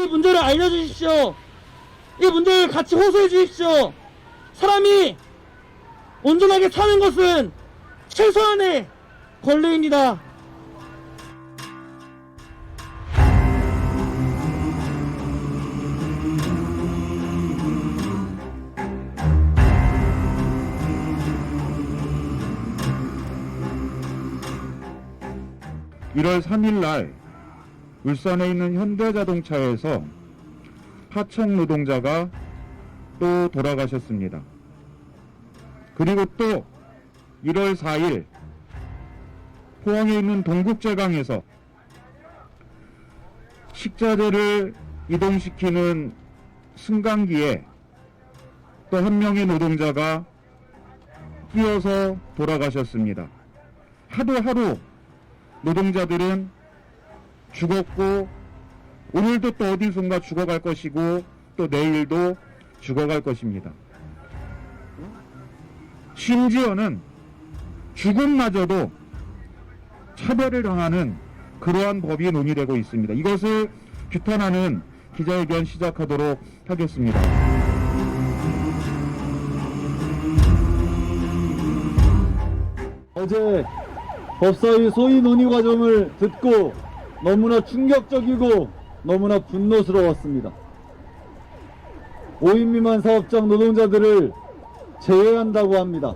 이 문제를 알려주십시오. 이 문제를 같이 호소해 주십시오. 사람이 온전하게 사는 것은 최소한의 권리입니다. 일월 3일 날 울산에 있는 현대자동차에서 하청 노동자가 또 돌아가셨습니다. 그리고 또 1월 4일 포항에 있는 동국제강에서 식자재를 이동시키는 승강기에 또 한 명의 노동자가 끼어서 돌아가셨습니다. 하루하루 노동자들은 죽었고 오늘도 또 어디선가 죽어갈 것이고 또 내일도 죽어갈 것입니다. 심지어는 죽음마저도 차별을 당하는 그러한 법이 논의되고 있습니다. 이것을 규탄하는 기자회견 시작하도록 하겠습니다. 어제 법사위 소위 논의 과정을 듣고 너무나 충격적이고 너무나 분노스러웠습니다. 5인 미만 사업장 노동자들을 제외한다고 합니다.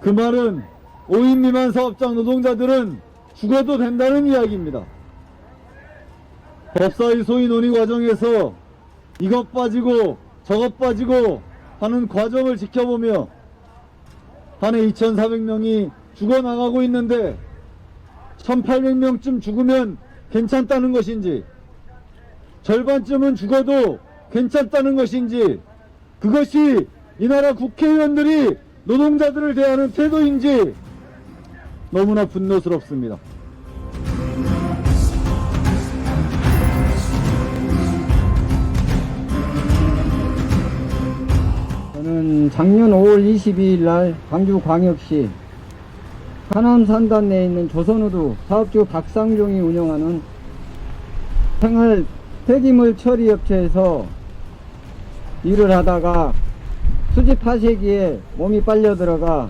그 말은 5인 미만 사업장 노동자들은 죽어도 된다는 이야기입니다. 법사위 소위 논의 과정에서 이것 빠지고 저것 빠지고 하는 과정을 지켜보며 한 해 2,400명이 죽어나가고 있는데 1,800명쯤 죽으면 괜찮다는 것인지 절반쯤은 죽어도 괜찮다는 것인지 그것이 이 나라 국회의원들이 노동자들을 대하는 태도인지 너무나 분노스럽습니다. 저는 작년 5월 22일 날 광주광역시 하남 산단 내에 있는 조선우두 사업주 박상종이 운영하는 생활 폐기물 처리 업체에서 일을 하다가 수지 파쇄기에 몸이 빨려 들어가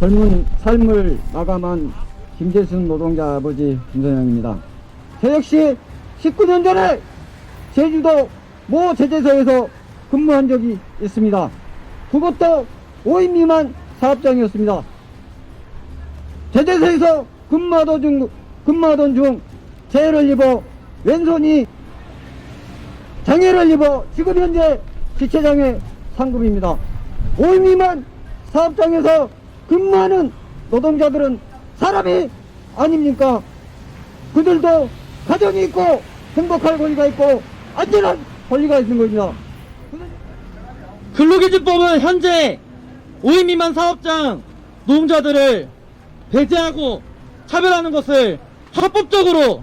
젊은 삶을 마감한 김재순 노동자 아버지 김선영입니다. 저 역시 19년 전에 제주도 모 제재소에서 근무한 적이 있습니다. 그것도 5인 미만 사업장이었습니다. 제재소에서 근무하던 중, 근무하던 중 재해를 입어 왼손이 장애를 입어 지금 현재 지체장애 상급입니다. 5인 미만 사업장에서 근무하는 노동자들은 사람이 아닙니까? 그들도 가정이 있고 행복할 권리가 있고 안전한 권리가 있는 겁니다. 근로기준법은 현재 5인 미만 사업장 노동자들을 배제하고 차별하는 것을 합법적으로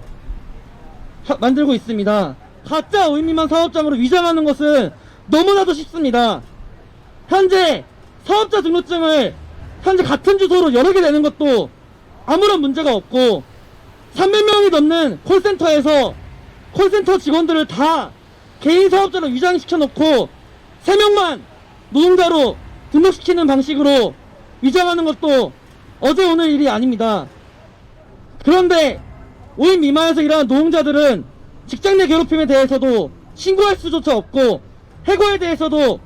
하- 만들고 있습니다. 가짜 5인 미만 사업장으로 위장하는 것은 너무나도 쉽습니다. 현재 사업자 등록증을 현재 같은 주소로 여러 개 내는 것도 아무런 문제가 없고 300명이 넘는 콜센터에서 콜센터 직원들을 다 개인 사업자로 위장시켜 놓고 3명만 노동자로 등록시키는 방식으로 위장하는 것도 어제 오늘 일이 아닙니다. 그런데 5인 미만에서 일하는 노동자들은 직장 내 괴롭힘에 대해서도 신고할 수조차 없고 해고에 대해서도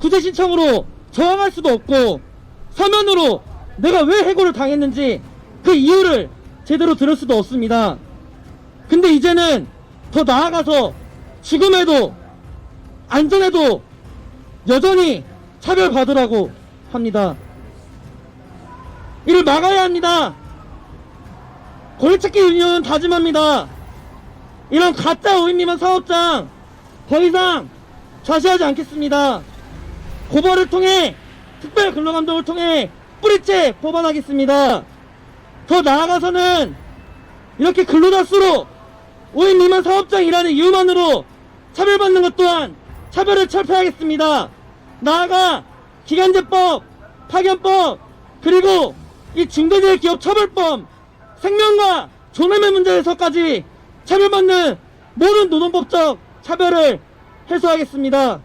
구제 신청으로 저항할 수도 없고 서면으로 내가 왜 해고를 당했는지 그 이유를 제대로 들을 수도 없습니다. 근데 이제는 더 나아가서 지금에도 안전에도 여전히 차별받으라고 합니다. 이를 막아야 합니다. 권리찾기 유니언은 다짐합니다. 이런 가짜 5인 미만 사업장 더 이상 좌시하지 않겠습니다. 고발을 통해 특별 근로감독을 통해 뿌리째 뽑아나겠습니다. 더 나아가서는 이렇게 근로자 수로 5인 미만 사업장 이라는 이유만으로 차별받는 것 또한 차별을 철폐하겠습니다. 나아가 기간제법, 파견법, 그리고 이 중대재해 기업 처벌법, 생명과 존엄의 문제에서까지 차별받는 모든 노동법적 차별을 해소하겠습니다.